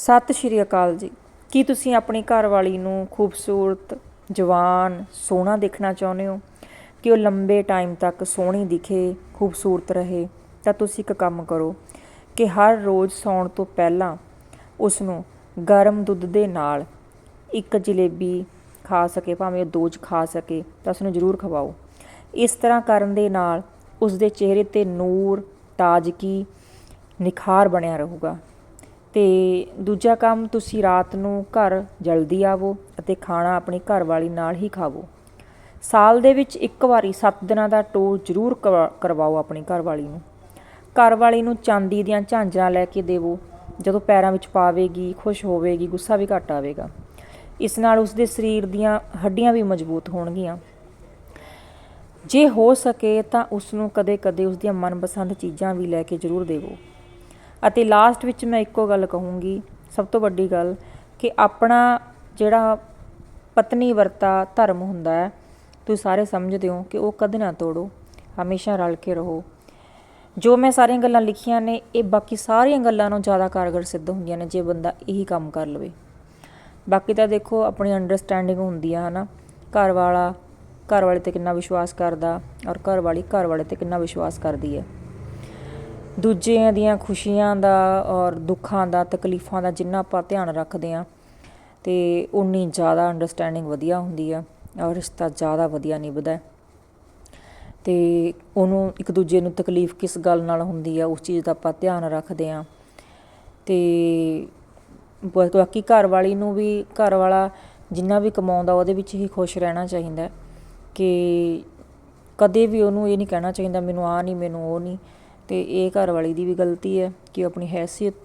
ਸਤਿ ਸ਼੍ਰੀ ਅਕਾਲ ਜੀ। ਕੀ ਤੁਸੀਂ ਆਪਣੀ ਘਰਵਾਲੀ ਨੂੰ ਖੂਬਸੂਰਤ, ਜਵਾਨ, ਸੋਹਣਾ ਦੇਖਣਾ ਚਾਹੁੰਦੇ ਹੋ? ਕਿ ਉਹ ਲੰਬੇ ਟਾਈਮ ਤੱਕ ਸੋਹਣੀ ਦਿਖੇ, ਖੂਬਸੂਰਤ ਰਹੇ, ਤਾਂ ਤੁਸੀਂ ਇੱਕ ਕੰਮ ਕਰੋ ਕਿ ਹਰ ਰੋਜ਼ ਸੌਣ ਤੋਂ ਪਹਿਲਾਂ ਉਸ ਨੂੰ ਗਰਮ ਦੁੱਧ ਦੇ ਨਾਲ ਇੱਕ ਜਲੇਬੀ ਖਾ ਸਕੇ, ਭਾਵੇਂ ਉਹ ਦੋ ਚ ਖਾ ਸਕੇ, ਤਾਂ ਉਸ ਨੂੰ ਜ਼ਰੂਰ ਖਵਾਓ। ਇਸ ਤਰ੍ਹਾਂ ਕਰਨ ਦੇ ਨਾਲ ਉਸ ਦੇ ਚਿਹਰੇ ਤੇ ਨੂਰ, ਤਾਜ਼ਗੀ, ਨਿਖਾਰ ਬਣਿਆ ਰਹੂਗਾ। ਅਤੇ ਦੂਜਾ ਕੰਮ ਤੁਸੀਂ ਰਾਤ ਨੂੰ ਘਰ ਜਲਦੀ ਆਵੋ ਅਤੇ ਖਾਣਾ ਆਪਣੀ ਘਰਵਾਲੀ ਨਾਲ ਹੀ ਖਾਵੋ। ਸਾਲ ਦੇ ਵਿੱਚ ਇੱਕ ਵਾਰੀ 7 ਦਿਨਾਂ ਦਾ ਟੂਰ ਜ਼ਰੂਰ ਕਰਵਾ- ਕਰਵਾਓ ਆਪਣੀ ਘਰਵਾਲੀ ਨੂੰ। ਘਰਵਾਲੀ ਨੂੰ ਚਾਂਦੀ ਦੀਆਂ ਝਾਂਜਰਾਂ ਲੈ ਕੇ ਦੇਵੋ। ਜਦੋਂ ਪੈਰਾਂ ਵਿੱਚ ਪਾਵੇਗੀ, ਖੁਸ਼ ਹੋਵੇਗੀ, ਗੁੱਸਾ ਵੀ ਘੱਟ ਆਵੇਗਾ। ਇਸ ਨਾਲ ਉਸਦੇ ਸਰੀਰ ਦੀਆਂ ਹੱਡੀਆਂ ਵੀ ਮਜ਼ਬੂਤ ਹੋਣਗੀਆਂ। ਜੇ ਹੋ ਸਕੇ ਤਾਂ ਉਸ ਨੂੰ ਕਦੇ-ਕਦੇ ਉਸ ਦੀਆਂ ਮਨਪਸੰਦ ਚੀਜ਼ਾਂ ਵੀ ਲੈ ਕੇ ਜ਼ਰੂਰ ਦੇਵੋ। ਅਤੇ ਲਾਸਟ ਵਿੱਚ ਮੈਂ ਇੱਕੋ ਗੱਲ ਕਹੂੰਗੀ, ਸਭ ਤੋਂ ਵੱਡੀ ਗੱਲ, ਕਿ ਆਪਣਾ ਜਿਹੜਾ ਪਤਨੀ ਵਰਤਾ ਧਰਮ ਹੁੰਦਾ ਹੈ, ਤੁਸੀਂ ਸਾਰੇ ਸਮਝਦੇ ਹੋ ਕਿ ਉਹ ਕਦੇ ਨਾ ਤੋੜੋ, ਹਮੇਸ਼ਾ ਰਲ ਕੇ ਰਹੋ। ਜੋ ਮੈਂ ਸਾਰੀਆਂ ਗੱਲਾਂ ਲਿਖੀਆਂ ਨੇ, ਇਹ ਬਾਕੀ ਸਾਰੀਆਂ ਗੱਲਾਂ ਨੂੰ ਜ਼ਿਆਦਾ ਕਾਰਗਰ ਸਿੱਧ ਹੁੰਦੀਆਂ ਨੇ, ਜੇ ਬੰਦਾ ਇਹੀ ਕੰਮ ਕਰ ਲਵੇ। ਬਾਕੀ ਤਾਂ ਦੇਖੋ, ਆਪਣੀ ਅੰਡਰਸਟੈਂਡਿੰਗ ਹੁੰਦੀ ਆ ਹਨਾ। ਘਰ ਵਾਲਾ, ਘਰ ਵਾਲੇ ਤੇ ਕਿੰਨਾ ਵਿਸ਼ਵਾਸ ਕਰਦਾ, ਔਰ ਘਰ ਵਾਲੀ ਘਰ ਵਾਲੇ ਤੇ ਕਿੰਨਾ ਵਿਸ਼ਵਾਸ ਕਰਦੀ ਹੈ। ਦੂਜਿਆਂ ਦੀਆਂ ਖੁਸ਼ੀਆਂ ਦਾ ਔਰ ਦੁੱਖਾਂ ਦਾ, ਤਕਲੀਫਾਂ ਦਾ ਜਿੰਨਾ ਆਪਾਂ ਧਿਆਨ ਰੱਖਦੇ ਆ ਤੇ ਉਨੀ ਜ਼ਿਆਦਾ ਅੰਡਰਸਟੈਂਡਿੰਗ ਵਧੀਆ ਹੁੰਦੀ ਆ ਔਰ ਰਿਸ਼ਤਾ ਜ਼ਿਆਦਾ ਵਧੀਆ ਨਿਭਦਾ ਹੈ। ਤੇ ਉਹਨੂੰ ਇੱਕ ਦੂਜੇ ਨੂੰ ਤਕਲੀਫ ਕਿਸ ਗੱਲ ਨਾਲ ਹੁੰਦੀ ਆ, ਉਸ ਚੀਜ਼ ਦਾ ਆਪਾਂ ਧਿਆਨ ਰੱਖਦੇ ਆ ਤੇ ਬਾਕੀ ਘਰ ਵਾਲੀ ਨੂੰ ਵੀ ਘਰ ਵਾਲਾ ਜਿੰਨਾ ਵੀ ਕਮਾਉਂਦਾ, ਉਹਦੇ ਵਿੱਚ ਹੀ ਖੁਸ਼ ਰਹਿਣਾ ਚਾਹੀਦਾ ਕਿ ਕਦੇ ਵੀ ਉਹਨੂੰ ਇਹ ਨਹੀਂ ਕਹਿਣਾ ਚਾਹੀਦਾ, ਮੈਨੂੰ ਆ ਨਹੀਂ, ਮੈਨੂੰ ਉਹ ਨਹੀਂ। ਅਤੇ ਇਹ ਘਰ ਵਾਲੀ ਦੀ ਵੀ ਗਲਤੀ ਹੈ ਕਿ ਉਹ ਆਪਣੀ ਹੈਸੀਅਤ ਤੋਂ